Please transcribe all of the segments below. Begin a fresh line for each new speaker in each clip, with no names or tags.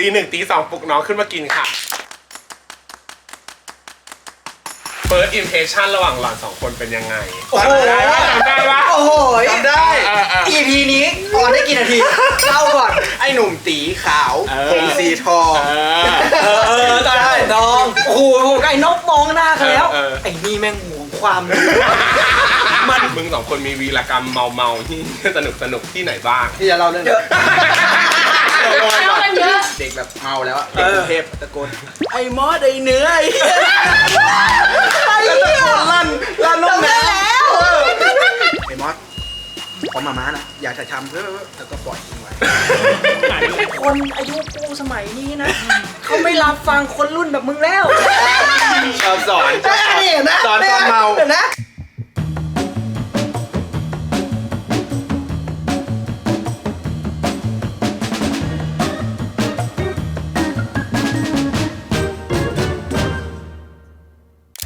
ตีหนึ่งตีสองปลุกน้องขึ้นมากินค่ะ First impression ระหว่างหล่อนสองคนเป็นยังไง
โอ้โห
จำได้ปะจำได้ปะ
โอ้โห
จำได้
เออเออ
EP นี้ออนได้กี่นาทีเล่าก่อน
ไอ้หนุ่มตีขาว
เออ
ผมสีทอง
เออ
เออเออตอนนั้นน้องโอ้โหไอ้นกมองหน้าเขาแล้ว
เออเออ
ไอ้นี่แม่งห่วงความรู้
มันมึงสองคนมีวีรกรรมเมาเมาๆที่สนุกสนุกที่ไหนบ้าง
ที่จะเล่าเรื่อง
เยอะ
เล่ากันเยอะ
เด็กแบบเมาแล้วอะ
เอ
เด็ก
อก
รุงเทพตะโกนไอ้มอสไอ้เนื้อไอ้เหี้ยแล้วตะโกนลั่นลั่นลูกแมวเออไอ้มอสขอมาม้านะอยากจะทำเพื่อแล้วก็ปล่อยทิ้งไว้
คนอายุกูสมัยนี้นะ เขาไม่รับฟังคนรุ่นแบบมึงแล้ว
ชอบสอน
ใช่เห็นนะ
สอนตอนเมา
เห็นนะ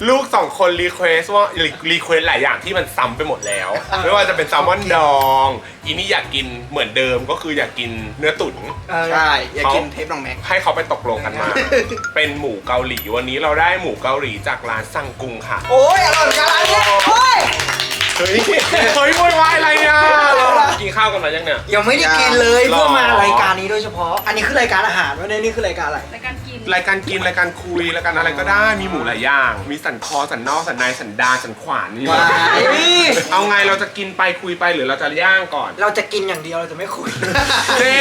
ลูกสองคนรีเควสว่ารีเควสหลายอย่างที่มันซ้ำไปหมดแล้ว ไม่ว่าจะเป็นแซลมอนดองอีนี่อยากกินเหมือนเดิมก็คืออยากกินเนื้อตุ๋น
ใช่อยากกินเทปน้องแม็ก
ให้เขาไปตกลงกันมา เป็นหมูเกาหลีวันนี้เราได้หมูเกาหลีจากร้านซังกุงค่ะ
โอ้ยอร่อยกันอันเนี้ยโอ้ย
เฮ้ยเฮ้ยโวยวายอะไรอะกินข้าวกันมายังเนี่ย
ยังไม่ได้กินเลย
หรอ
เพื่อมารายการนี้โดยเฉพาะ อันนี้คือรายการอาหารวะเนี่ยนี่คือรายการอะไร
ในการกิน
รายการกินรายการคุยรายการอะไรก็ได้มีหมูหลายอย่าง มีสันคอสันนอกสันในสันดานสันขวานนี่
ว้าย
เอาไงเราจะกินไปคุยไปหรือเราจะย่างก่อน
เราจะกินอย่างเดียวเราจะไม่คุย
เจ๊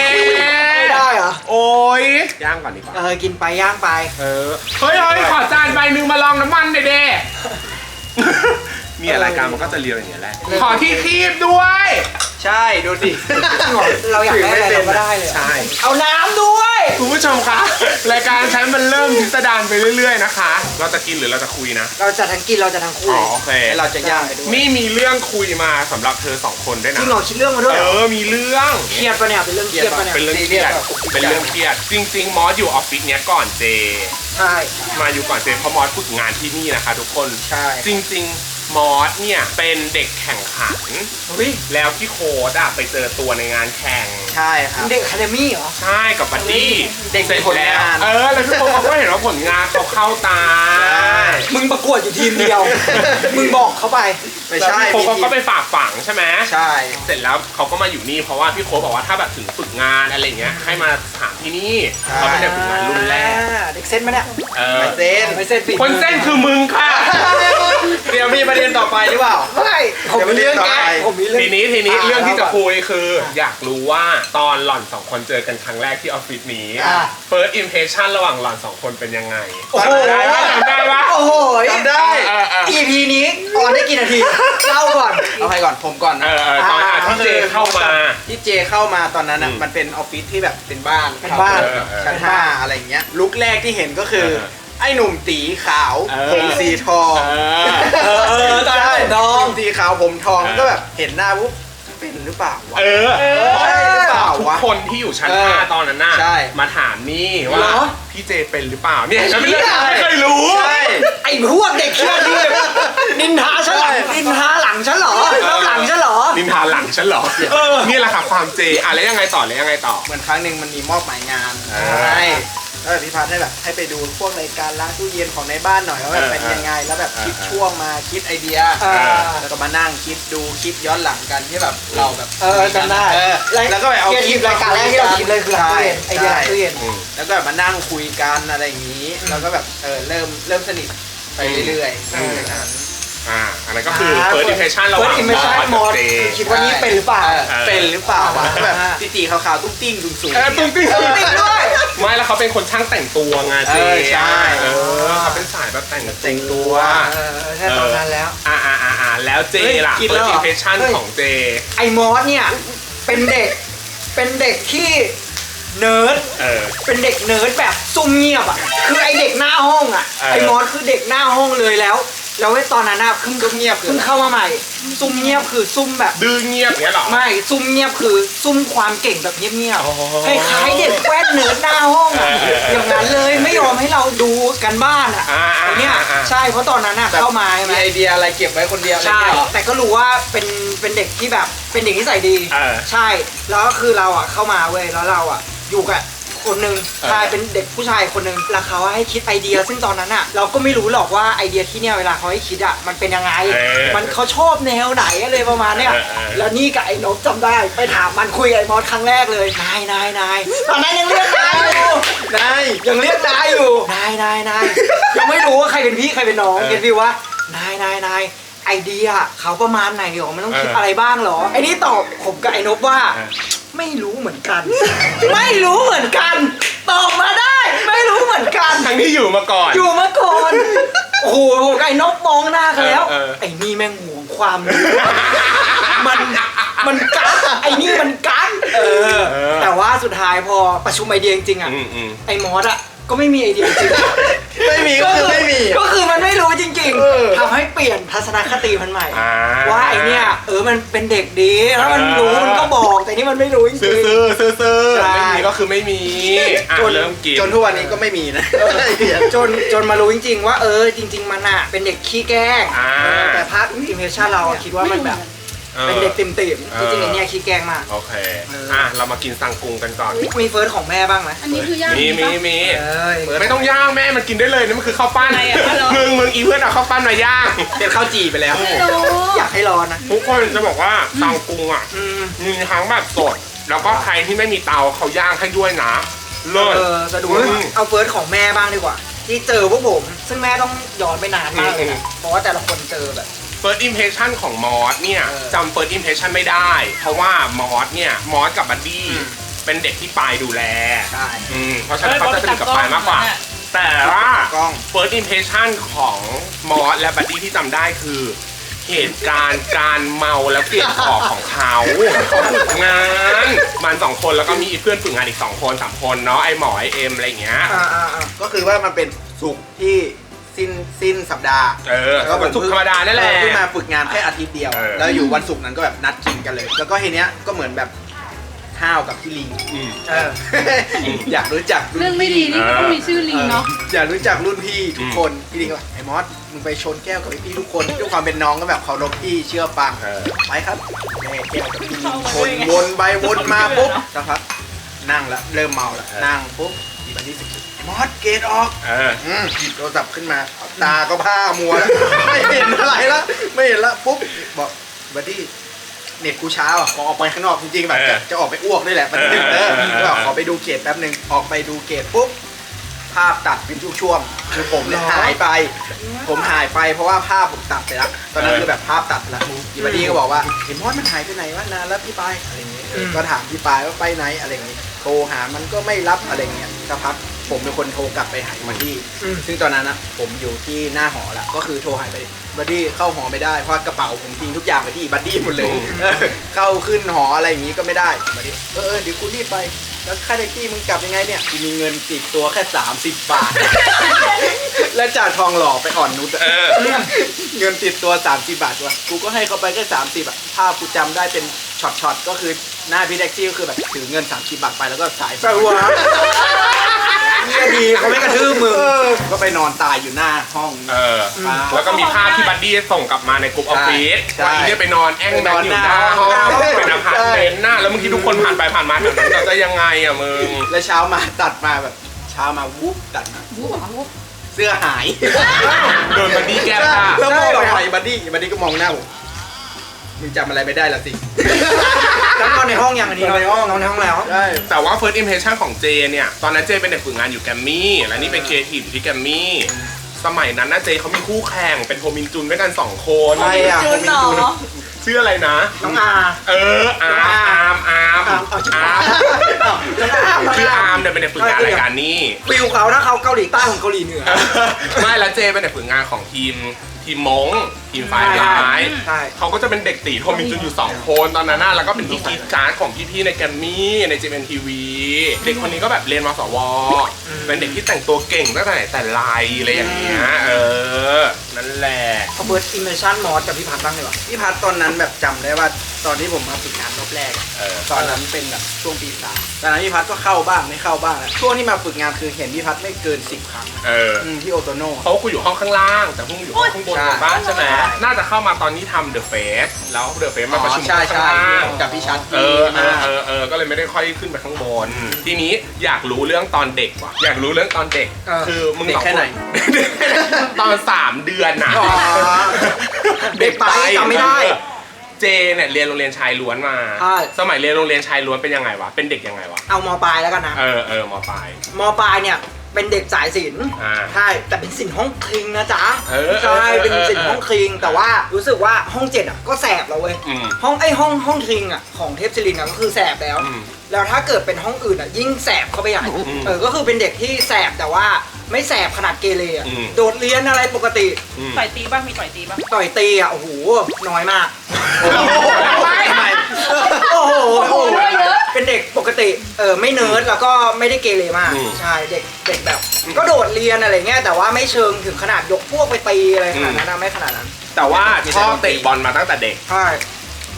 ไม่ได้เหรอ
โอ้ยย่างก่อนดีกว่า
เออ กินไปย่างไป
เออเฮ้ยเฮ้ยขอจานใบหนึ่งมาลองน้ำมันเด้ มีอะไรายการมันก็จะเรียวอย่างเงี้ยแหละ ขอที่คีบด้วย
ใช่ดูสิ
เราอยากได้อะไรเราก็ได้เลย
ใช่
เอาน้ำด้วย
คุณผู้ชมคะ รายการฉันมันเริ่มพิสดารไปเรื่อย ๆ นะคะ เราจะกินหรือเราจะคุยนะ
เราจะทั้งกินเราจะทั้งคุ
อ๋
ย
อโอเค
ให้เราจะย่างไปด้วย
นี่มีเรื่องคุยมาสำหรับเธอสองคนด้วย
จ
นะ
ริงเหรอคิดเรื่องมาด้วย
เอ
เหรอ
อ มีเรื่อง
เครียดปะเนี่ยเป็นเรื่องเครียดปะเนี่ย
เป็นเรื่องเครียด เป็นเรื่องเครียด จริง ๆ มอสอยู่ออฟฟิศเนี้ยก่อนเจ
ใช่
มาอยู่ก่อนเจเพราะมอสฝึกงานที่นี่นะคะทุกคน
ใช่
จริง ๆ มอสเนี่ยเป็นเด็กแข่งขัน
เฮ้ย
แล้วพี่โค้ดอะไปเจอตัวในงานแข่ง
ใช่ครับ
เด็กอะคาเดมี่เหรอ
ใช่กับบัดดี้
เด็ก
เสร็จ
ผล
แล้ว
งาน
เออ แล้วพี่โค้ดเขาก็เห็นว่าผลงานเขาเข้าตา
มึงประกวดอยู่ทีมเดียว มึงบอกเขาไป
ไม่ใช่
แล้วพี่โค้ด
มี
เขาก็ไปฝากฝังใช่ไหม
ใช่
เสร็จแล้วเขาก็มาอยู่นี่เพราะว่าพี่โค้ดบอกว่าถ้าแบบถึงฝึกงานอะไรเงี้ยให้มาถามที่นี่เขาเป็นเด็กฝึกงานรุ่นแรก
อ่าเด็กเส้นมาเนี่ย
เออ
ไม่เต้น
ไม่เส้นปิด
คนเส้นคือมึงค่ะ
เดี๋ยวมีประเด็นต่อไปหรือเปล่า
ไม่ผมมีเรื่องแก
เดี๋ยวไป
ผมมีเรื่อง
ทีนี้ทีนี้
อ่า
เรื่องที่จะ
แล้วก่อน
คุยคืออยากรู้ว่าตอนหล่อนสองคนเจอกันครั้งแรกที่ออฟฟิศนี้
อ่า
first impression ระหว่างหล่อนสองคนเป็นยังไง
โอ้โห
จำได้ปะจำได้ปะ
โอ้โห
จำได้
เออเออ
EP นี้ออนได้กี่นาทีเล่าก่อน
เอาใครก่อนผมก่อน
เอ
นะ
อเออตอนอะที่เจเข้ามา
ที่เจเข้ามาตอนนั้นอะ
อืม
มันเป็นออฟฟิศที่แบบเป็นบ้าน
เป็นบ้าน
เออเออ
ชั้นห้าอะไรอย่างเงี้ยลุกแรกที่เห็นก็คือ
เออ
ไอ้หนุ่มตีขาว
เออ
ผมสีทอง
เออ
เออเออตอนนั้น
ใช่
ผมทอง
สีขาวผมทอง
เออ
ก็แบบเห็นหน้าปุ๊บ เป็นหรือเปล่าวะ
เออ
ใช่หรือเปล่า
ทุก
วะ
คนที่อยู่ชั้น
เออ
ห้าตอนนั้นน่ะ
ใช่
มาถามนี่ว่า
เหรอ
พี่เจเป็นหรือเปล่าเนี่ยฉันไม่
เชี่ย
ไม่เคยรู้
ใช่
ไอ้พวกเด็กเชื่อดีนินทาฉันหลัง
ใช่
นินทาหลังฉันเหรอแล้วหลังฉันเหรอ
นินทาหลังฉันเหรอนี่แหละค่ะความเจอะแล้วยังไงต่อแล้วยังไงต่อ
เหมือนครั้งหนึ่งมันมีมอบหมายงาน
เออ
ใช่ แล้วแบบพี่พัฒน์ให้แบบให้ไปดูพวกรายการล้างตู้เย็นของในบ้านหน่อยว่าแบบ
เออ
เป็นยังไง แล้วแบบคิด
เออ
ช่วงมาคิดไอเดีย
เออ
แล้วก็มานั่งคิดดูคลิปย้อนหลังกันที่แบบเราแบบ
เออจำได้
เออแล้วก็ไปเอาคลิป
รายการแรกที่เราคิดเลยคือหลังตู้เย็นไอเดียหลังตู้เย็น
อืม
แล้วก็แบบมานั่งคุยกันอะไรอย่างนี้ แล้วก็แบบเออเริ่มเริ่มสนิทไปเรื่อยๆ
อืม
จากนั้น
อ่าอันนั้นก็คือ first impression ระห
เฟิ
ว่า
ร์
ง
สอิมเพรสชั่น
กับ
มอส
เจ
คิดว่านี่เป็นหรือเปล่า
เออเป็นหรือเปล่าวะ
เออ
แบบตีๆขาวๆตุ้งติ้งสูงๆ
เออตุ้งติ้ง
ตุ้งติ้งด้วย
ไม่แล้วเขาเป็นคนช่างแต่งตัวไงเจ
เออใช่
เออเขาเป็นสายแบบแต่ง
แต่งตัว
เออใช่ตอนนั้นแล้ว
อ่าอ่าอ่าอ่าแล้วเจ
เฮ้ย
ล่ะ
คิดแล้ว
first
เหรอ
impression
เฮ้ย
ของเจ
ไอ้มอสเนี่ยเป็นเด็กเป็นเด็กที่เนิร์ด
เออ
เป็นเด็กเนิร์ดแบบซุ่มเงียบอะ คือไอเด็กหน้าห้องอะ
เออ
ไอมอสคือเด็กหน้าห้องเลยแล้ว แล้วไอ้ตอนนั้นอะเพิ่ง
ซุ่มเงียบคือ
เพิ่งเข้ามาใหม่ ซุ่มเงียบคือซุ่มแบบ
ดื้อเงียบเงี้ยเหรอ
ไม่ซุ่มเงียบคือซุ่มความเก่งแบบเงียบ
อ๋อ
ๆคล้ายๆเด็กแว่นเนิร์ดหน้าห้องอะ
เออเออเออ
อย่างนั้นเลยไม่ยอมให้เราดูกันบ้านอะ
อ่าอ่า
ไอ้เนี่ย
อ่าอ่า
ใช่เพราะตอนนั้นอะเข้ามาใช่ไหม
มีไอเดียอะไรเก็บไว้คนเดียวอะไร
ใช่
เงี้ยเหรอ
แต่ก็รู้ว่าเป็นเป็นเด็กที่แบบเป็นเด็กนิสัยดี
เออ
ใช่แล้วก็คือเราอะเข้ามาเว้ยแล้วเราอะอยู่กับ คนหนึ่ง
เออ
ชายเป็นเด็กผู้ชายคนหนึ่งแล้วเขาให้คิดไอเดีย ซึ่งตอนนั้นอะ เราก็ไม่รู้หรอกว่าไอเดียที่เนี่ยเวลาเขาให้คิดอะมันเป็นยังไง
เออ
มันเขาชอบแนวไหนอะไรประมาณเนี้ย
เออเออ
แล้วนี่กับไอ้นบจำได้ ไปถามมันคุยกับไอ้มอสครั้งแรกเลยนายนายนายตอนนั้นยังเรียกนายอยู่
นาย
ยังเรียกนายอยู่นายนายนายยังไม่รู้ว่าใครเป็นพี่ใครเป็นน้อง
เออ
เก็ตพี่ว่านายนายนาย ไอเดียเขาประมาณไหนหรอมันต้องคิด
เอออ
อะไรบ้างหรอไอ้นี่ตอบผมกับไอ้นบว่า
เออ
ไม่รู้เหมือนกัน ไม่รู้เหมือนกัน ตอบมาได้ ไม่รู้เหมือนกัน
ทั้งที่อยู่มาก่อน
อยู่มาก่อนโอ้โหไอ้นกมองหน้ากันแล้ว
เออเออ
ไอ้นี่แม่งห่วงความรู้มันมันกักไอ้นี่มันกักเออ แต่ว่าสุดท้ายพอประชุมไอเดียจริงๆอะ
อืมอืม
ไอ้มอสอะ ก็ไม่มีไอเดียจริง
ไม่มีก็คือไม่มี
ก็คือมันไม่รู้จริง
เออ
ๆทำให้เปลี่ยนทัศนคติมันใหม่
อ่า
ว่าไอเนี่ยเออมันเป็นเด็กดีแล้วมันรู้
เออ
มันก็บอกแต่นี่มันไม่รู้จริง
ซื้อ
ๆ
ซื้อซื้อซื้อ
ใช่
ไม่มีก็คือไม่มีอะ
จน
เริ่มกิน
จนทุกวันนี้ก็ไม่มีนะไอเดีย
จนจนมารู้จริง ๆ ว่าเออจริง ๆ มันอะเป็นเด็กขี้แกล้ง
อ่า
เออแต่พาร์ทอิมเพรสชั่นเราอะคิดว่ามันแบบ
ออ
เป็นเด็กติ่ม
เอ
ๆ
อ
จริงๆไอเนี่ยขี้แกล้งมาก
โอเค
เอออ่
อะ เรามากินสังกุงกันก่อน
มีเฟิร์สของแม่บ้างไหม
อันนี้คือย่าง
มีมีมี
เอ้ย
ไม่ต้องย่างแม่มันกินได้เลยนี่มันคือข้าวปั้น
อะไรอะเหรอ
มึงมึงอีเพื่อนเอาข้าวปั้นมาย่าง
เป็นข้าวจี่ไปแล้ว
ไม่รู้
อยากให้รอนะ
ทุกคนจะบอกว่าสังกุงอะ
อืม
มีทั้งแบบสด แล้วก็ใครที่ไม่มีเตาเขาย่างให้ด้วยนะ เลิศ
เออสะดวก
อืม
เอาเฟิร์สของแม่บ้างดีกว่า ที่เจอพวกผม ซึ่งแม่ต้องย้อนไปนานมากเลย
อื
นะ
ม
เพราะว่าแต่ละคนเจอแบบ
first impression ของมอสเนี่ย
เออ
จำ first impression ไม่ได้ เพราะว่ามอสเนี่ยมอสกับบัดดี้
อืม
เป็นเด็กที่ปายดูแล
ใช่
อืมเพราะฉะนั้นเขาจะสนิทกับปายมากกว่า แต่ว่า
กล้อง
first impression ของมอสและบัดดี้ที่จำได้คือ เหตุการณ์การเมาแล้วเกลียดขอของเขาเขาฝึกงานมันสองคนแล้วก็มีเพื่อนฝึกงานอีกสองคนสามคนเนาะไอหมอไอเอ็มอะไรอย่างเงี้ย
อ่าอ่าอ่า
ก็คือว่ามันเป็นสุกร์ที่ สิ้นสิ้นสัปดาห์
เออก็เหมือนสุกร์ธรรมดานั่นแหละ
เพิ่งมาฝึกงานแค่อาทิตย์เดียว
เออ
แล้วอยู่วันศุกร์นั้นก็แบบนัดกินกันเลย แล้วก็ทีเนี้ยก็เหมือนแบบข้าวกับพี่ลิง
อืม
เออ
อยากรู้จัก
เรื่องไม่ดีนี่ก็ต้องมีชื่อลิงเนาะ
อออยากรู้จักรุ่นพี่ทุกคนพี่ลิงก็บอกไอ้มอสมึงไปชนแก้วกับพี่ทุกคนด้วยความเป็นน้องก็แบบเคารพพี่เชื่อฟัง
เออ
ไปครับแม่แก้วกับพี่ลิง
เอามา
ช
ด้
น
วยไง
วนไปวนมาปุ๊บสักพักนั่งแล้วเริ่มเมาแล้วนั่งปุ๊บอีบันที่สิบ ไอ้มอสเกตออก
เออ
อืมหยิบโทรศัพท์ขึ้นมา ตาก็ผ้ามัวแล้ว ไม่เห็นอะไรแล้วไม่เห็นแล้วปุ๊บบอกบัดดี้เน็ตกูเช้าอะขอออกไปข้างนอกจริงๆแบบจะ
เออ
จะออกไปอ้วกด้วยแหละบัดดี้
เอ
เอ
อ
อ
เออเออ
ก็บอกขอไปดูเกตแป๊บหนึ่งออกไปดูเกตปุ๊บภาพตัดเป็นช่วงๆคือผมเนี่ยหายไป ผมหายไปเพราะว่าภาพผมตัดไปแล้วตอนนั้นคือแบบภาพตัดแล้วอีบัดดี้ก็บอกว่าเห็นมอสมันหายไปไหนวะนานแล้วพี่ปายอะไรอย่างเงี้ยเออก็ถามพี่ปายว่าไปไหนอะไรอย่างเงี้ยโทรหามันก็ไม่รับอะไรอย่างเงี้ยสักพัก ผมเป็นคนโทรกลับไปหาบัดดี้
อืม
ซึ่งตอนนั้นนะผมอยู่ที่หน้าหอแล้วก็คือโทรหายไปบัดดี้เข้าหอไม่ได้เพราะว่ากระเป๋าผมทิ้งทุกอย่างไปที่บัดดี้หมดเลย
อืม
เออเข้าขึ้นหออะไรอย่างงี้ก็ไม่ได้บัดดี้เออเออเดี๋ยวกูรีบไปแล้วค่าแท็กซี่มึงกลับยังไงเนี่ยกูมีเงินติดตัวแค่ 30 บาท แล้วจากทองหล่อไปอ่อนนุชอะ
เออ
เงินติดตัว 30 บาทวะกูก็ให้เขาไปแค่ 30อะภาพกูจำได้เป็น ช็อตๆก็คือหน้าพี่แท็กซี่ก็คือแบบถือเงิน30บาทไปแล้วก็สาย
แต่ว่าเนี่ยดีเขาไม่กระทืบมึง
เออก็ไปนอนตายอยู่หน้าห้อง
เออ
ฟ้า
แล้วก็มีภาพที่บัดดี้ส่งกลับมาในกลุ่มออฟฟิศ
ใช่
ว่าอีเนี่ยไปนอนแอ่งแบงอยู่หน้าห้อง
ใช่
เป็นอพาร์ตเมนต์น่ะแล้วบางทีทุกคนผ่านไปผ่านมาแถวนั้นเราจะยังไงอะมึง
แล้วเช้ามาตัดมาแบบเช้ามาวุบตัดมา
บู๊เหรอบู๊
เสื้อหาย
โดนบัดดี้แก้ผ้า
แล้วมองไปไหนบัดดี้บัดดี้ก็มองหน้าผม มึงจำอะไรไม่ได้ละสิ
แล้วนอนในห้องยังอันนี้
นอนในห้อง
นอนในห้องแล้ว
ใช่
แต่ว่า first impression ของเจเนี่ย ตอนนั้นเจเป็นเด็กฝึกงานอยู่แกรมมี่ และนี่เป็นครีเอทีฟอยู่ที่แกรมมี่ สมัยนั้นนะเจเขามีคู่แข่งเป็นโฮมินจุนด้วยกันสองคน
ใช่อะ
จูนเหรอ
ชื่ออะไรนะ
น้องอา
เออ อาร์มอาร์มอาร์ม
อาร์มเอาชื่อ
อาร์ม
น้องอา
คืออาร์มเนี่ยเป็นเด็กฝึกงานรายการนี้
ฟิลเขาถ้าเขาเกาหลีใต้ของเกาหลีเหนือ
ไม่แล้วเจเป็นเด็กฝึกงานของทีม ทีมมงทีมไฟไลท์
ใช่
เขาก็จะเป็นเด็กตีโทมินจุนอยู่ 2 คนตอนนั้นน่ะแล้วก็เป็นที่กรีดการ์ดของพี่ๆในแกรมมี่ใน JMN TV เด็กคนนี้ก็แบบเรียนมสวเป็นเด็กที่แต่งตัวเก่งตั้งแต่ไหนแต่ไรอะไรอย่างเงี้ยเออ นั่นแหละ
เขาเบิร์ดอิมเมชั่นมอสกับพี่พัดบ้างดีกว่า
พี่พัดตอนนั้นแบบจำได้ว่า ตอนที่ผมมาฝึกงานรอบแรกอะ
เออ
ตอนนั้นเป็นแบบช่วงปีสามตอนนั้นพี่พัดก็เข้าบ้างไม่เข้าบ้างอะช่วงที่มาฝึกงานคือเห็นพี่พัดไม่เกินสิบครั้งอะ
เออ
อืมที่โอโตโน่
เขากูอยู่ห้องข้างล่าง แต่พวกมึงอยู่ห้องข้างบน
ใช่
ของบ้านใช่ไหม
ใช่
น่าจะเข้ามาตอนนี้ทำเดอะเฟสแล้วเดอะเฟสมาประชุม
ใช่
ข้าง
ใช่
ล่าง
กับพี่ชัด
เออเอ
มา
อเออเออก็เลยไม่ได้ค่อยขึ้นไปข้างบน ทีนี้อยากรู้เรื่องตอนเด็กว่ะ อยากรู้เรื่องตอนเด็ก
เออ
คือมึง
เด็ก
สอง
แค่ไหน
ตอนสามเดือนน่ะ
อ๋อเด็กไปจำไม่ได้
เจเนี่ยเรียนโรงเรียนชายล้วนมา
ใช่
สมัยเรียนโรงเรียนชายล้วนเป็นยังไงวะ เป็นเด็กยังไงวะ
เอามปลายแล้วกันนะ
เออเออมปลาย
มปลายเนี่ย เป็นเด็กสายศิลป์
อ่า
ใช่แต่เป็นศิลป์ห้องคลิงนะจ๊ะ
เออ
ใช่
เออ
เป็นศิลป์ห้องคลิง แต่ว่ารู้สึกว่าห้องเจ็ดอะก็แสบแล้วเว้ย
อืม
ห้องไอ้ห้องห้องคลิงอะของเทพศิรินทร์อะก็คือแสบแล้ว
อืม
แล้วถ้าเกิดเป็นห้องอื่นอะยิ่งแสบเข้าไปใหญ่
อืม
เออก็คือเป็นเด็กที่แสบแต่ว่าไม่แสบขนาดเกเรอะ
อืม
โดดเรียนอะไรปกติ
อืม
ต่อยตีบ้างมีต่อยตีบ้าง
ต่อยตีอะโอ้โหน้อยมาก
โอ้โหทำไม
โอ้โห
โอ้โหเยอะ
เป็นเด็กปกติเออไม่เนิร์ดแล้วก็ไม่ได้เกเรมาก
อืม
ใช่เด็กเด็กแบบ ก็โดดเรียนอะไรเงี้ยแต่ว่าไม่เชิงถึงขนาดยกพวกไปตีอะไรขนาดนั้นนะไม่ขนาดนั้น
แต่ว่าชอบเตะบอลมาตั้งแต่เด็ก
ใช่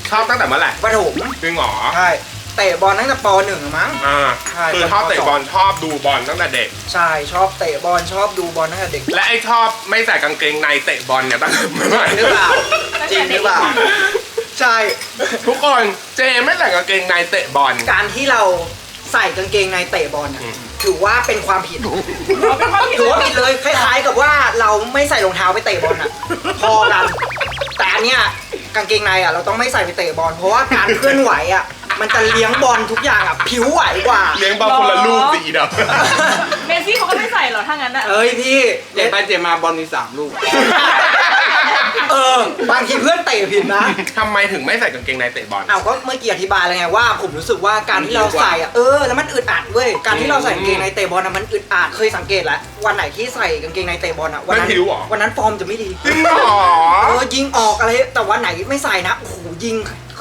ชอบตั้งแต่เมื่อไหร่
ประถม
จริงเหรอ
ใช่เตะบอลตั้งแต่ปหนึ่งมั้ง
อ่า
ใช่
คือชอบเตะบอลชอบดูบอลตั้งแต่เด็ก
ใช่ชอบเตะบอลชอบดูบอลตั้งแต่เด็ก
และไอ้ชอบไม่ใส่กางเกงในเตะบอลเนี่ยตั้งแต่เมื่อไหร่
หรือเปล่าจริงหรือเปล่า
ใช่
ทุกคนเจไม่ใส่กางเกงในเตะบอล
การที่เราใส่กางเกงในเตะบอลน่ะ
อืม
ถือว่าเป็นความผิด
เราเป็นความผิด
ถือว่าผิดเลยคล้ายๆ กับว่าเราไม่ใส่รองเท้าไปเตะบอลอะพอกัน แต่อันเนี้ยกางเกงในอะเราต้องไม่ใส่ไปเตะบอลเพราะว่าการเคลื่อนไหวอะมันจะเลี้ยงบอลทุกอย่างอะผิวไหวกว่า
เลี้ยงบอลคนละลูกสีเดียว
เมซี่เขาก็ไม่ใส่หรอถ้างั้นอะ
เอ้ยพี่
เจ็บไปเจ็บมาบอลมีสามลูก
เออบางทีเพื่อนเตะผิดนะ
ทำไมถึงไม่ใส่กางเกงในเตะบอล
เอาก็เมื่อกี้อธิบายแล้วไงว่าผมรู้สึกว่าการที่เราใส่อะเออแล้วมันอึดอัดเว้ยการที่เราใส่กางเกงในเตะบอลอะมันอึดอัดเคยสังเกตแล้ววันไหนที่ใส่กางเกงในเตะบอลอะวันนั้น
ไม่ผิวเหรอ
วันนั้นฟอร์มจะไม่ดี
จริงเหรอ
เออยิงออกอะไรแต่วันไหนไม่ใส่นะโอ้โหยิง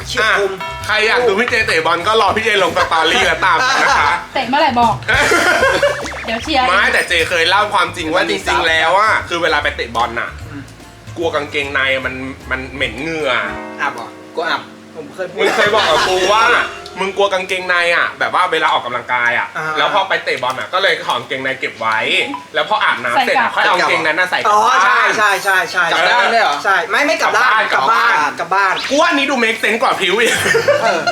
เฉียบ
อะ
คม
ใครอยากดูพี่เจเตะบอลก็รอพี่เจลงสตอรี่แล้วตามกันนะคะ
เตะเมื่อไหร่บอก เดี๋ยวเชียร์
ไม่แต่เจเคยเล่าความจริงว่าจริงๆแล้วอะคือเวลาไปเตะบอลน่ะ กลัวกางเกงในมันมันเหม็นเหงื่อ
อับเหรอกูอับ
ผมเคยพู
มึ
ด
งเคยบอกกับกูว่า มึงกลัวกางเกงในอะ แบบว่าเวลาออกกำลังกายอะ
อ่า
แล้วพอไปเตะบอลอะก็เลยถอดกางเกงในเก็บไว้ แล้วพออาบน้ำเสร็จ
ใส่กลั
อะ
บ
ค่อยเอากางเกงนั้นน่ะใส่กลั
อ๋
บ
อ
บ้าน
ใช่ใช่ใช่ใช่
กลับด้านด้วยเหรอ
ใช่ไม่ไม่กลับด้าน
ก
ก
ลั
ลั
บบบ้า
บ้านนกลับบ้าน
กูว่าอันนี้ดูเมคเซนส์กว่าผิวอีก
เออ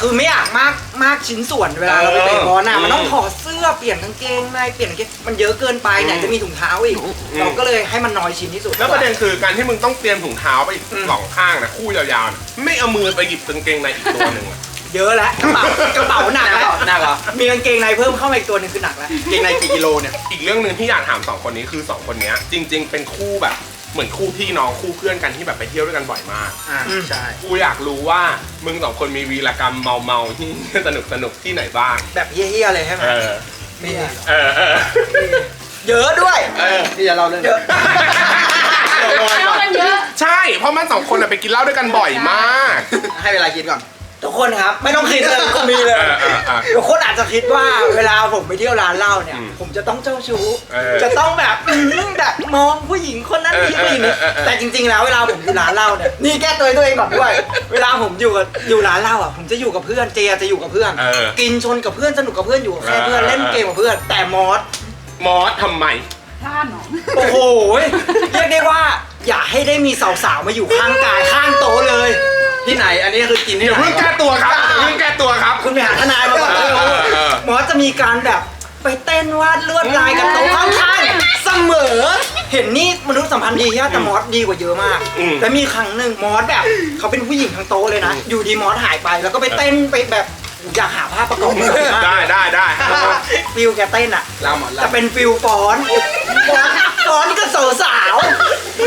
คือไม่อยากมากมากชิ้นส่วนเวลาเราไป
เออ
เตะบอลน่ะ
อืม
มันต้องถอดเสื้อเปลี่ยนกางเกงในเปลี่ยนกางเกงมันเยอะเกินไปไหน
อืม
จะมีถุงเท้าอีก
อืม
เราก็เลยให้มันน้อยชิ้นที่สุด
แล้วประเด็นคือการที่มึงต้องเตรียมถุงเท้าไปอีก
อืม
สองข้างนะคู่ยาวๆนะไม่เอามือไปหยิบกางเกงในอีกตัวหนึ่งอะ
เยอะแล้วกระเป๋ากระเป๋าหนักแล้ว
หนักเหรอ
มีกางเกงในเพิ่มเข้ามาอีกตัวหนึงคือหนักแล้ว
เกงในกี่กิโลเนี่ย
อีกเรื่องหนึ่งที่อยากถามสองคนนี้คือสองคนเนี้ยจริง ๆ เป็นคู่แบบ เหมือนคู่พี่น้องคู่เพื่อนกันที่แบบไปเที่ยวด้วยกันบ่อยมาก
อ่าใช่
กูอยากรู้ว่ามึงสองคนมีวีรกรรมเมาๆที่สนุกสนุกๆที่ไหนบ้าง
แบบเฮี้ยๆเลยใช่ไหม
เออ
มี
เออ เออ
เยอะด้วย
เออ
ที่จะเล่าเรื่อง
เยอะ
เดี๋ยวรอ
เที่ย
ก่
ว
อน
กันเยอะ
ใช่ เพราะมันสองคนอะไปกินเหล้าด้วยกันบ่อยมาก
ให้เวลาคิดก่อน
ทุกคนครับ ไม่ต้องคิดเลยมีเลย
เออเออเออ
ทุกคนอาจจะคิดว่าเวลาผมไปเที่ยวร้านเหล้าเนี่ย
อืม
ผมจะต้องเจ้าชู้
เออ
จะต้องแบบอื้อหือแบบมองผู้หญิงคน นั้น
เออ
นี่ผู้หญิงนี้
เออเออเออ
แต่จริง ๆ แล้วเวลาผมอยู่ร้านเหล้าเนี่ยนี่แก้ตัวให้ตัวเองก่อนด้วย เวลาผมอยู่กับอยู่ร้านเหล้าอะผมจะอยู่กับเพื่อนเจจะอยู่กับเพื่อน
เออ
กินชนกับเพื่อนสนุกกับเพื่อนอยู่กับแค่เพื่อน
เออ
เล่นเกมกับเพื่อน แต่มอส
มอสทำไม
พลาดหนอ
โอ้โห เรียกได้ว่า อย่าให้ได้มีสาวๆ มาอยู่ข้างกายข้างโต๊ะเลย
ที่ไหน อันนี้คือกินที่
เดี๋ยว
ไหน
เพิ่งแก้ตัวครับเดี๋ยวเพิ่งแก้ตัวครับ
คุณไปหาทนายมาก่อน
เออเออเออ
มอสจะมีการแบบ ไปเต้นวาดลวดลายกับโต๊ะข้างๆเสมอ เห็นนี่มนุษย์สัมพันธ์ดีใช่ไหมแต่มอสดีกว่าเยอะมาก
อืม
และมีครั้งหนึ่งมอสแบบเขาเป็นผู้หญิงทั้งโต๊ะเลยนะ อยู่ดีมอสหายไปแล้วก็ไปเต้นไปแบบอยากหาภาพประกอบมาก
ได้ได้ได้
ฟิลแกเต้นอะ
เราหมด
จะ
แล้ว
เป็นฟิลฟ้อนฟ้อนก็สาว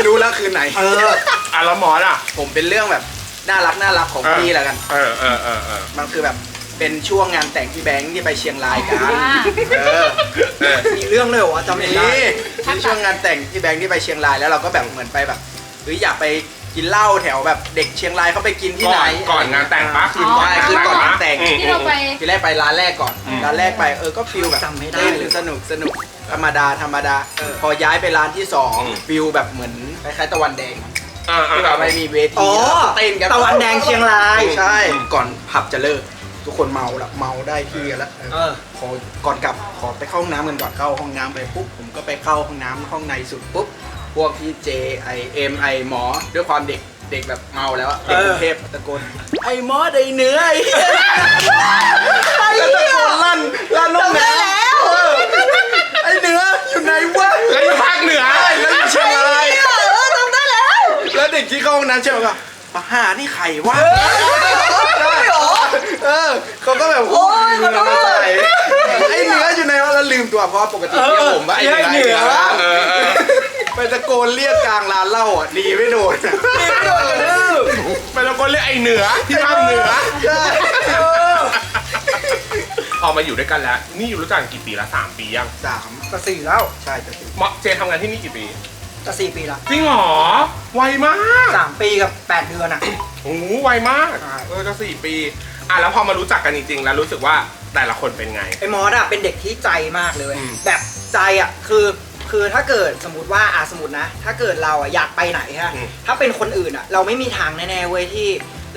รู้แล้วคืนไหน
ๆเออ
อะแล้วมอสอะ
ผมเป็นเรื่องแบบน่ารักน่ารักของ
เออ
พี่แล้วกัน
เออเออเออเออ
มันคือแบบ เป็นช่วงงานแต่งพี่แบงค์ที่ไปเชียงรายกัน
อ่า
เออ
เออ
มีเรื่องเลยเหรอวะจำไม่ได้
นี่ที่ช่วงงานแต่งพี่แบงค์ที่ไปเชียงรายแล้วเราก็แบบเหมือนไปแบบเฮ้ยอยากไปกินเหล้าแถวแบบเด็กเชียงรายเขาไปกินที่
ก่
ไหน
อนก่อนงานแต่งปะคืนก่อน
ใช่คืนก่อนงานแต่ง
อืม
ที่เราไป
ทีแรกไปร้านแรกก่อน
อืม
ร้านแรกไปเออก็ฟิลแบบ
จำไม่ได้
เล่นสนุกสนุกธรรมดาธรรมดา
เออ
พอย้ายไปร้านที่สอง
อืม
ฟิลแบบเหมือนคล้ายๆตะวันแดง
อ่าอ่า
ที่แบบไปมีเวที
อ๋อ
เต้นกัน
ตะวันแดงเชียงราย
ใช่ ก่อนผับจะเลิก ทุกคนเมาละเมาได้ที่กันแล้ว
เออ
ขอก่อนกลับขอไปเข้าห้องน้ำกันก่อนเข้าห้องน้ำไปปุ๊บผมก็ไปเข้าห้องน้ำห้องในสุดปุ๊บพวกพี่เจไอเอ็มไอหมอด้วยความเด็กเด็กแบบเมาแล้วอะเด็กกรุงเทพตะโกนไอหมอไอเนื้อไอแล้วตะโกนลั่นลั่นห้องน้ำแล้วไอเนื้ออยู่ไหนวะ
แล้วอยู่ภาคเหนือ
แล้วอยู่เชียงราย
เออทำได้แล้ว
แล้วเด็กที่เข้าห้องน้ำเชียงรายก็มาหานี่ใครวะ
ได้ เหรอ
เออเขาก็แบบ
โอ้ยขอโทษ
ไอ้เนื้ออยู่ไหนวะแล้วลืมตัวเพราะปกติเรียกผมว่าไอ้เนื้อ
ไอ้เนื้อ
เออเออ
ไปตะโกนเรียกกลางร้านเหล้าอะดีไม่โดนอะ
ไม่โดนกระดื้อ
ไปตะโกนเรียกไอ้เหนือที่ภาคเหนือ
ใช่เออ
พอมาอยู่ด้วยกันแล้ว นี่อยู่รู้จักกันกี่ปีละสามปียัง
สาม
จะสี่แล้ว
ใช่จะสี่
เหมาะเจทำงานที่นี่กี่ปี
จะสี่ปีละ
จริงเหรอไวมาก
สามปีกับแปดเดือนอะ
โอ้โหไวมาก เออจะสี่ปี อะแล้วพอมารู้จักกันจริงๆ แล้วรู้สึกว่าแต่ละคนเป็นไง
ไอ้มอสอะเป็นเด็กที่ใจมากเลย
อืม
แบบใจอะคือคือถ้าเกิดสมมติว่าอะสมมตินะ ถ้าเกิดเราอะอยากไปไหนฮะ
อืม
ถ้าเป็นคนอื่นอะเราไม่มีทางแน่ๆเว้ยที่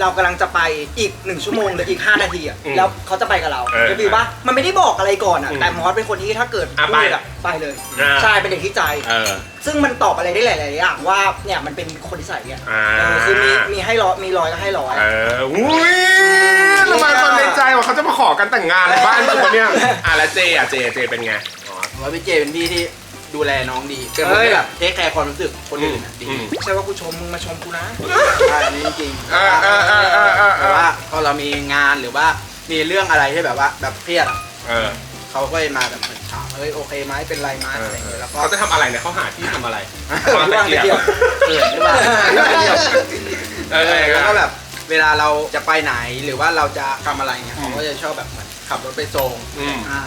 เรากำลังจะไปอีกหนึ่งชั่วโมงหรืออีก 5 นาทีอะแล้วเขาจะไปกับเรา
เออ
เดี๋ยวดูว่ามันไม่ได้บอกอะไรก่อนอะ
อืม
แต่มอสเป็นคนที่ถ้าเกิด
อะ
พู
ไป
ดอะไปเลย
อ่า
ใช่เป็นเด็กที่ใจ
เออ
ซึ่งมันตอบอะไรได้หลายๆอย่างว่าเนี่ยมันเป็นคนที่ใส่เนี่ย
อ่า
เออคือมีมีให้ร้อยมีร้อยก็ให้ร้อย
เอออุ้ยทำไมคนในใจว่าเขาจะมาขอกันแต่งงานในบ้านกูเนี่ยอะแล้วเจอะเจเจเป็นไงอ๋อ
ผมว่าพี่เจเป็นพี่ที่ ดูแลน้องดีเป็นคนที่แบบเทคแคร์ความรู้สึกคนอื่นอะดี
อืม
ไม่ใช่ว่ากูชมมึงมาชมกูนะ
ใช่อันนี้จริงๆ
เออเออเออเออเออเอ
แต่
อ
ว่าพอเรามีงานหรือว่ามีเรื่องอะไรที่แบบว่าแบบเครียดอะ
เออ
เขาก็จะมาแบบเหมือนถามเฮ้ยโอเคไหมเป็นไรไหม
เอ
อะไร
อ
อย่างเงี้ยแล้วก็
เขาจะทำอะไรเนี่ยเขาหาที่ทำอะไร
ว่างไปเที่ยว
เออหรือว่า
เออเออ
แล้วก็แบบเวลาเราจะไปไหนหรือว่าเราจะทำอะไรเงี้ย
อืม
เขาก็จะชอบแบบเหมือน ขับรถไปส่ง
อืม
อ่า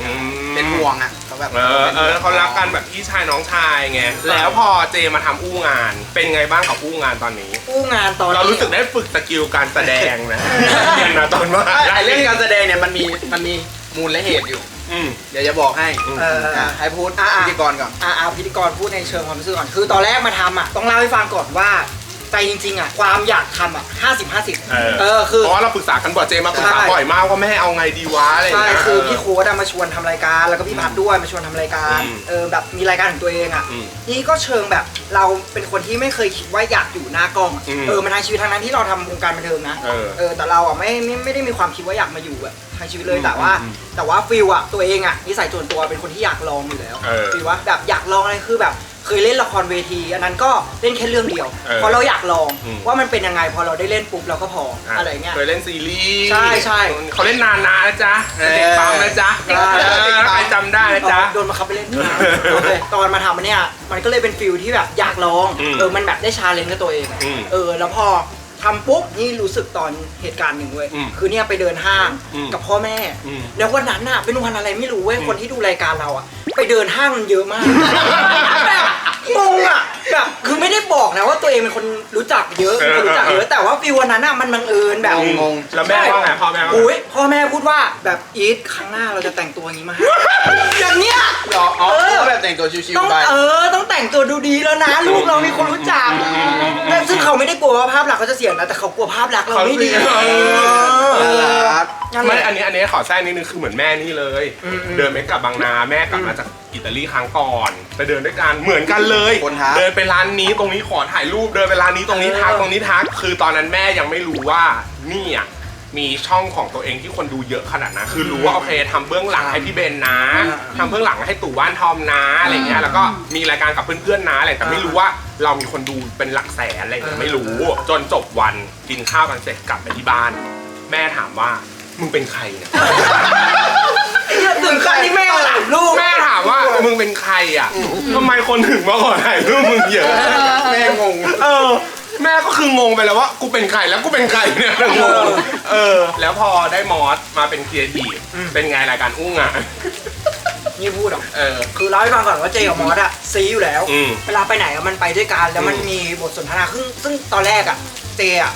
อืม
เป็นห่วงอะเขาแบบ
เออเออเขารักกันแบบพี่ชายน้องชายไงแล้วพอเจมาทำอู้งาน เป็นไงบ้างกับอู้งานตอนนี้
กู้งานตอนนี้
เรารู้สึกได้ฝึกสกิลการแสดงนะเรียนนะตอนว่า
ไอ้เรื่องการแสดงเนี่ยมันมีมันมีมูลและเหตุอยู่
อืม
เดี๋ยวจะบอกให้
เออ
อะให้พูด
อะอะ
พิธีกรก่อน
อ่าเอาพิธีกรพูดในเชิงความรู้สึกก่อนคือตอนแรกมาทำอะต้องเล่าให้ฟังก่อนว่า ใจจริงๆอะความอยากทำอะห้าสิบห้าสิบ
เออ
เออคือ
เพราะว่าเราปรึกษากันบ่อยเจมาปรึกษา
ใช่
บ่อยมากว่าแม่เอาไงดีวะอะไรอย่าง
ใช่
เงี้ย
คือพี่โค้ดอะมาชวนทำรายการ แล้วก็พี่พัดด้วยมาชวนทำรายการ
อืม
เออแบบมีรายการของตัวเองอะ
อืม
นี่ก็เชิงแบบเราเป็นคนที่ไม่เคยคิดว่าอยากอยู่หน้ากล้องอะ
อืม
เออมันทางชีวิตทางนั้นที่เราทำวงการบันเทิงนะ
เออ
เออแต่เราอะไม่ไม่ไม่ได้มีความคิดว่าอยากมาอยู่แบบทางชีวิตเลย
อืม
แต่ว่า
อืม
แต่ว่าฟิลอะตัวเองอะนิสัยส่วนตัวเป็นคนที่อยากลองอยู่แล้ว
เออ
ฟิลว่าแบบอยากลองอะไรคือแบบ เคยเล่นละครเวที อันนั้นก็เล่นแค่เรื่องเดียว
เออ
เพราะเราอยากลอง
อืม
ว่ามันเป็นยังไงพอเราได้เล่นปุ๊บเราก็พอ
อะ
อะไรเงี้ย
เคยเล่นซีรีส์
ใช่ใช่
เขาเล่นนานๆนะจ๊ะ
เออ
เด็กปั๊มนะจ๊ะ
ใช่
เออใครจำได้นะจ๊ะ
โดนมาคับไปเล่นโอเคตอนมาทำอันเนี้ยมันก็เลยเป็นฟิลที่แบบอยากลอง
อืม
เออมันแบบได้ชาเลนจ์กับตัวเองอะ
อืม
เออแล้วพอทำปุ๊บนี่รู้สึกตอนเหตุการณ์หนึ่งเว้ย
อืม
คือเนี่ยไปเดินห้าง
อืม
กับพ่อแม่
อืม
แล้ววันนั้นน่ะเป็นวันอะไรไม่รู้เว้ย
อืม
คนที่ดูรายการเราอะไปเดินห้างมันเยอะมากแบ บงงอะ แบบคือไม่ได้บอกนะว่าตัวเองเป็นคนรู้จักเยอะเป็นคนรู้จักเยอะแต่ว่าฟิววันนั้นน่ะมันบังเอิญแบบ
งง
แล้วแม่ว่าไงพ่อแม่ว่าไง
อุ้ยพ่อแม่พูดว่าแบบอีทครั้งหน้าเราจะแต่งตัวอย่างนี้มาให้อย่างเนี้ย
อ๋ออ๋อ
เออ
แบบแต่งตัวชิว
ต้อง
ๆไป
เออต้องแต่งตัวดูดีแล้วนะลูกเรามีคนรู้จักแต่ซึ่งเขาไม่ได้กลัวว่าภาพลักษณ์เขาจะเสียนะแต่เขากลัวภาพลักษณ์เราไม่ดี
เขาเสีย
เออ
น่ารัก
นั่นแห
ไม่
ละ
อันนี้อันนี้ขอแทรกนิดนึงคือเหมือนแม่นี่เลย
อืมอืม
เดินไปกลับบางนาแม่กลับมาจากอิตาลีครั้งก่อนไปเดินด้วยกันเหมือนกันเลย
คนทัก
เดินไปร้านนี้ตรงนี้ขอถ่ายรูปเดินไปร้านนี้ตรงนี้ทักตรงนี้ทัก คือตอนนั้นแม่ยังไม่รู้ว่านี่อะมีช่องของตัวเองที่คนดูเยอะขนาดนั้นคือรู้ว่าโอเคทำเบื้องหลังให้พี่เบนนะทำเบื้องหลังให้ตู่ว่านทอมนะอะไรเงี้ยแล้วก็มีรายการกับเพื่อนๆนะอะไรแต่ไม่รู้ว่าเรามีคนดูเป็นหลักแสนอะไรเงี้ยไม่รู้ จนจบวันกินข้าวกันเสร็จกลับไปที่บ้าน แม่ถามว่ามึงเป็นใครเนี่ย
ถึงขั้นที่แม่ถามลูก
แม่ถามว่ามึงเป็นใครอะทำไมคนถึงมาขอถ่ายรูปมึงเยอะ
แม่งง
เออ แม่ก็คืองงไปแล้วว่ากูเป็นใครแล้วกูเป็นใครเนี่ยงงเออ แล้วพอได้มอสมาเป็นครีเอทีฟเป็นไงรายการอุ้งอะ
นี่พูดหรอก
เออ
คือเล่าให้ฟังก่อนว่าเจกับมอสอะซีอยู่แล้ว
อืม
เวลาไปไหนอะมันไปด้วยกันแล้วมัน
อืม
มีบทสนทนาซึ่งซึ่งตอนแรกอะเจอะ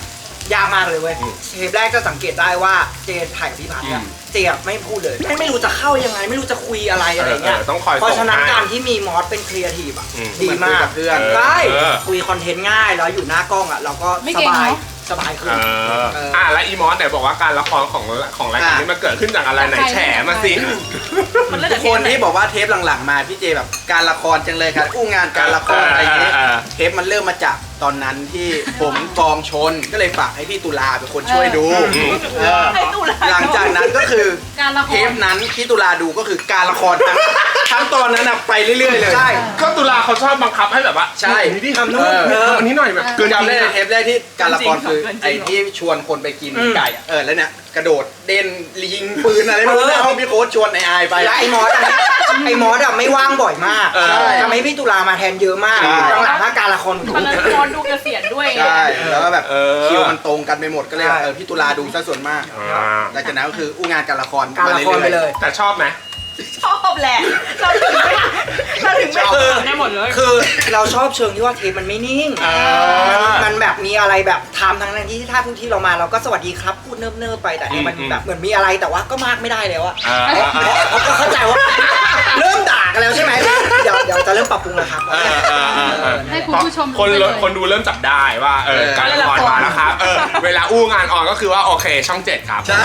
ยากมากเลยเว้ย
อืม
เทปแรกจะสังเกตได้ว่าเจถ่ายกับพี่พัฒน์เนี่ย
อืม
เจอะไม่พูดเลย ไม่ไม่รู้จะเข้ายังไง ไม่รู้จะคุยอะไรอะไรเงี้ย
เออเออต้องคอย
เพราะฉะนั้น
ส่งให้
การที่มีมอสเป็นครีเอทีฟอะ
อืม
ดี
เหมือนคุ
มายก
กับเพื่อน
ใช่
เออ
คุยคอนเทนต์ง่ายแล้วอยู่หน้ากล้องอะเราก็
ไม่
ส
เก่ง
บาย
เนอะ
สบายขึ้น
เออ
เอออ่
อะแล้วอีมอสไหนบอกว่าการละครของของรายการ
อะ
นี้มันเกิดขึ้นจากอะไรไหนแฉมาสิ
มันเริ่ม
ทุ
จาก
กคน
เทปไห
ที่บอกว่าเทปหลังๆมาพี่เจแบบการละครจังเลยครับอู้งานการละครอะไรอย่างเงี้ย
เออเออ
เทปมันเริ่มมาจาก ตอนนั้นที่ผมกองชนก็เลยฝากให้พี่ตุลาเป็นคนช่วยดู
อืม
เออ
ให้ตุลา
หลังจากนั้นก็คือ
การละคร
เทปนั้นพี่ตุลาดูก็คือการละครทั้งทั้งตอนนั้นน่ะไปเรื่อยๆเลย
ใช่
ก็ตุลาเขาชอบบังคับให้แบบว่า
ใช่
ทำนี่ทำนู่น
เออ
ทำอันนี้หน่อยแบบเกิน
จำได้
จริง
ในเทปแรกที่การละครคือ
เกินจริง
ไอ้ที่ชวนคนไปกิน
อืม
ไก่อะเออแล้วเนี่ยกระโดดเด่นยิงปืนอะไรไม่รู้
เออ
ในห้องพี่โค้ชชวนไอ้อายไป
แล้วไอ้มอสอะ ไอ้มอสอะไม่ว่างบ่อยมาก
เออ
ทำให้พี่ตุลามาแทนเยอะมาก
ใช่
หลังๆถ้าการละคร
ตอนนั้นคอนดูเกษียณด้วยไง
ใช่แล้วก็แบบ
เออ
คิวมันตรงกันไปหมดก็เลยแบบ
ใช่
เออพี่ตุลาดูซะส่วนมาก
อ่า
หลังจากนั้นก็คืออู้งานการละคร
การละครไปเลย
แต่ชอบไหม
ชอบแหละ เราถึงไม่เราถึงไม่เออได้หมดเลย
คือเราชอบเชิงที่ว่าเทปมันไม่นิ่ง
เออ
มันแบบมีอะไรแบบทำทั้งนั้นที่ถ้าทุกที่เรามาเราก็สวัสดีครับพูดเนิบๆไปแต่เนี่ยมัน
อืม
แบบเหมือนมีอะไรแต่ว่าก็มากไม่ได้แล้วอะ
อ่าอ่าอ่า
เขาก็เข้าใจว่า เริ่มด่า กันแล้วใช่ไหมเดี๋ยวเดี๋ยวจะเริ่มปรับปรุงแล้วครับ
เออเออเออเออ
ให้คุณผู้ชม
คน
รู้ไปเลย
คนดูเริ่มจับได้ว่าเออ
เออ
การละครมาแล้วครับเออเวลาอู้งานออนก็คือว่าโอเคช่องเจ็ดครับ
ใช่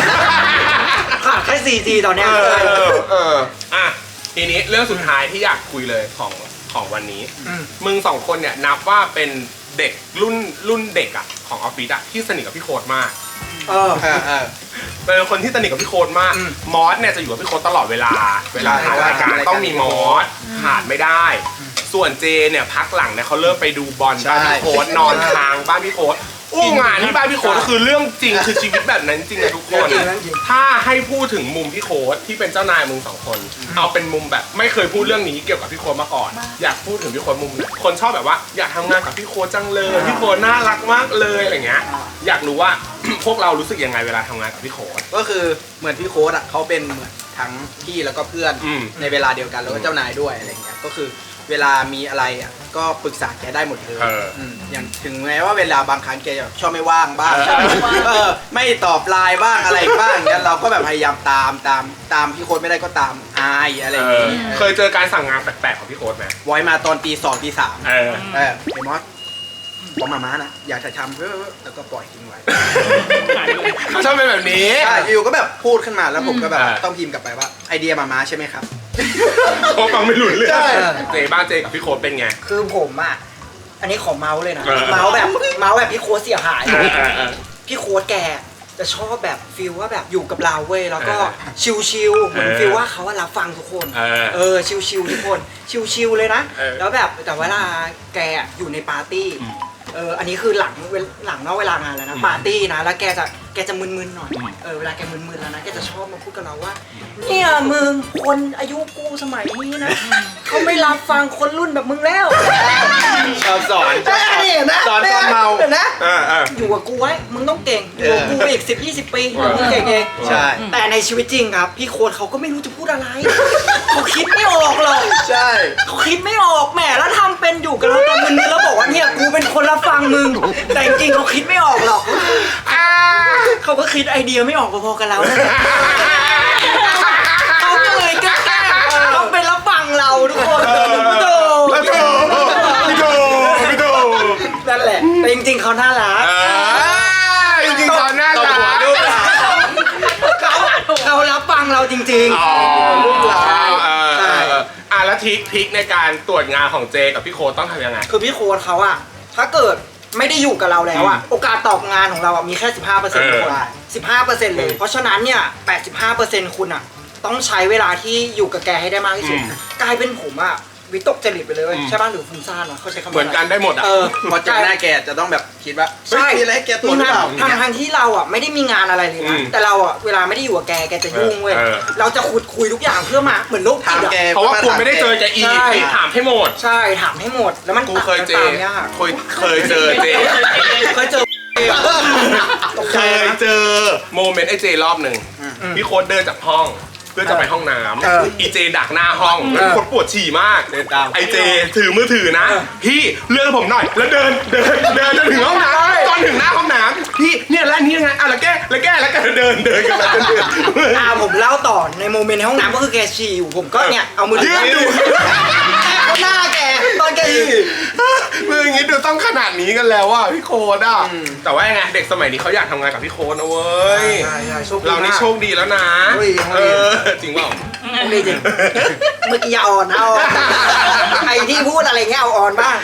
ขาดแค่ซีจีตอนเนี้ย
เออเออเอออะทีนี้เรื่องสุดท้ายที่อยากคุยเลยของของวันนี้
ม
มึงสองคนเนี่ยนับว่าเป็นเด็กรุ่นรุ่นเด็กอะของออฟฟิศอะที่สนิทกับพี่โค้ดมาก
เออ
เออเออ
เป็นคนที่สนิทกับพี่โค้ดมาก
อืม
มอสเนี่ยจะอยู่กับพี่โค้ดตลอดเวลา เวลา
ใช่
ถ่ายรายการ
รายการ
ต้องมีมอสขาดไม่ได้ ส่วนเจเนี่ยพักหลังเนี่ยเขาเริ่มไปดูบอลบ้านพี่โค้ดนอนค้างบ้านพี่โค้ด อู้งานที่บ้านพี่โค้ดก็คือเรื่องจริงคือชีวิตแบบนั้นจริงนะทุกคน
จริงๆจริง
ถ้าให้พูดถึงมุมพี่โค้ดที่เป็นเจ้านายมึงสองคน เอาเป็นมุมแบบ ไม่เคยพูดเรื่องนี้เกี่ยวกับพี่โค้ดมาก่อน อยากพูดถึงพี่โค้ดมุมไหนคนชอบแบบว่า อยากทำงานกับพี่โค้ดจังเลยพี่โค้ดน่ารักมากเลยอะไรเงี้ย อยากรู้ว่า พวกเรารู้สึกยังไงเวลาทำงานกับพี่โค้ด
ก็คือเหมือนพี่โค้ดอะเขาเป็นเหมือนทั้งพี่แล้วก็เพื่อน
อืม
ในเวลาเดียวกันแล้วก็เจ้านายด้วยอะไรเงี้ยก็คือ เวลามีอะไรอะก็ปรึกษาแกได้หมดเลย
เออ
มอย่างถึงแม้ว่าเวลาบางครั้งแกจะชอบไม่ว่างบ้าง
เออ
เออไม่ตอบไลน์บ้างอะไรบ้างเนี้ยเราก็แบบพยายามตามตามตามพี่โค้ดไม่ได้ก็ตามอายอะไรอย่าง
เออ
งี้
เคยเจอการสั่งงานแปลกๆของพี่โค้ดไหม
ไว้มาตอนตีสองตีสาม
เออ
เออไอ้มอส ผมมาม้านะอยากจะทำเพื่อแล้วก็ปล่อยทิ้งไว้
เขาชอบเป็นแบบนี้
ใช่อยู่ก็แบบพูดขึ้นมาแล้วผมก็แบบ
อ่า
ต้องพิมพ์กลับไปว่าไอเดียมาม้าใช่ไหมครับ
โค้ดฟังไม่หลุดเลย
ใช่
เจบ้านเจกับพี่โค้ดเป็นไง
คือผมอะ อันนี้ขอเมาส์เลยนะ
เออ
เมาส์แบบเมาส์แบบพี่โค้ดเสียหาย
เออเออเออ
พี่โค้ดแกจะชอบแบบฟิลว่าแบบอยู่กับเราเว้ยแล้วก็
เออ
ชิลๆเหมือน
เออ
ฟิลว่าเขาอะรับฟังทุกคน
เออ
เออชิลๆทุกคนชิลๆเลยนะ
เออ
แล้วแบบแต่เวลาแกอะอยู่ในปาร์ตี้
อืม
เอออันนี้คือหลังเวลหลังนอกเวลางานแล้วนะ
อืม
ปาร์ตี้นะแล้วแกจะ แกจะมึนๆหน่อย
อืม
เออเวลาแกมึนๆแล้วนะ แกจะชอบมาพูดกับเราว่า เนี่ยมึงคนอายุกูสมัยนี้นะเขาไม่รับฟังคนรุ่นแบบมึงแล้ว
ชอบสอน
เออนี่เห็นไหม
สอนตอนเมา
เห็นไหม
เออเออ
อยู่กับกูไว้ มึงต้องเก่ง อยู่กับกูไปอีกสิบยี่สิบปี
เออ
มึงเก่งเอง
ใช่
แต่ในชีวิตจริงครับ พี่โค้ดเขาก็ไม่รู้จะพูดอะไรเขาคิดไม่ออกหรอก
ใช่
เขาคิดไม่ออกแหมแล้วทำเป็นอยู่กับเราตอนมึนๆแล้วบอกว่าเนี่ยกูเป็นคนรับฟังมึง แต่จริงๆเขาคิดไม่ออกหรอก
อ่า
เขาก็คิดไอเดียไม่ออกพอๆกันแล้วนะเขาก็เลยแกล้งๆเขาเป็นรับฟังเราทุกคนโธ่
แล้วโถไม่โถไม่โถ
นั่นแหละ แต่จริงๆเขาน่ารัก
เออจริงๆตอนน่า
ตบ
รั
หัว
ก
ลูกหลาน
เขาเขารับฟังเราจริง
อ๋อ
ลูกหลาน
เออ
ใช่
เอออะแล้วทริคทริคในการตรวจงานของเจกับพี่โค้ดต้องทำยังไง
ๆ คือพี่โค้ดเขาอะถ้าเกิด ไม่ได้อยู่กับเราแล้วอะโอกาสตอบงานของเราอะมีแค่ 15%เปอร์เซ็นต์
เออ
คน15%เลย เพราะฉะนั้นเนี่ย85%คุณอะต้องใช้เวลาที่อยู่กับแกให้ได้มากที่สุด กลายเป็นผมอะ วิตกจริตไปเลยเว้ยใช่ป่ะหรือฟุ้งซ่านวะเขาใช้คำว่า
เหมือนกันได้หมดอะ
เออ
พอเจอหน้าแกจะต้องแบบคิดว่าเฮ้ย
ใช่
มีอะไรให้แกตรวจหรือเปล่า
ทางทางที่เราอะไม่ได้มีงานอะไรเลย
อื
นะ
ม
แต่เราอะเวลาไม่ได้อยู่กับแกแกจะยุ่งเว้ย
เออ
เราจะขุดคุยทุกอย่างเพื่อมาเหมือนโลก
ถา
จิ
ม
ต
แก
อะ
เพราะว่าคุณไม่ได้เจอแกอีก
ใช่
ถามให้หมด
ใช่ถามให้หมดแล้วมัน
กูเคยเจ
ตา
อ
มยาก
เคยเคยเจอเจ
เคยเจอตก
เค
ใจ
ย
นะ
เจอโมเมนต์ไอเจรอบหนึ่ง
อืม
พี่โค้ดเดินจากห้อง พื่อจะไปห้องน้
เออำ
อีเจดักหน้าห้อง
เออ
คนปวดฉี่มาก
เดินตาม
ไอเจถือมือถือนะ พี่เลื่อนผมหน่อย แล้วเดินเดินเดินจนถึงห้องน้ำตอนถึงหน้าห้องน้ำพี่เนี่ยแล้วอันนี้ยังไงอะแล้วแก้แล้วแก้แล้วแกเดินเดินกันมาเดินเดิน
อ่าผมเล่าต่อในโมเมนต์ในห้องน้ำก็คือแกฉี่อยู่ผมก็เนี่ยเอามือถื
ยืนดู
แอบหน้าแกตอนแกฉี่
มืออย่างงี้ดูต้องขนาดนี้กันแล้วอะพี่โค้ดอะแต่ว่ายังไงเด็กสมัยนี้เขาอยากทำงานกับพี่โค้ดนะเว้ย
ใช่ใช่โชคดี
เรานี่
มาก
โชคดีแล้วนะ
เฮ้ยยังไง
เออ จริงเปล่า
ไม่จริง เมื่อกี้อย่าอ่อนเอาไอ้ที่พูดอะไรเงี้ยเอาอ่อนบ้าง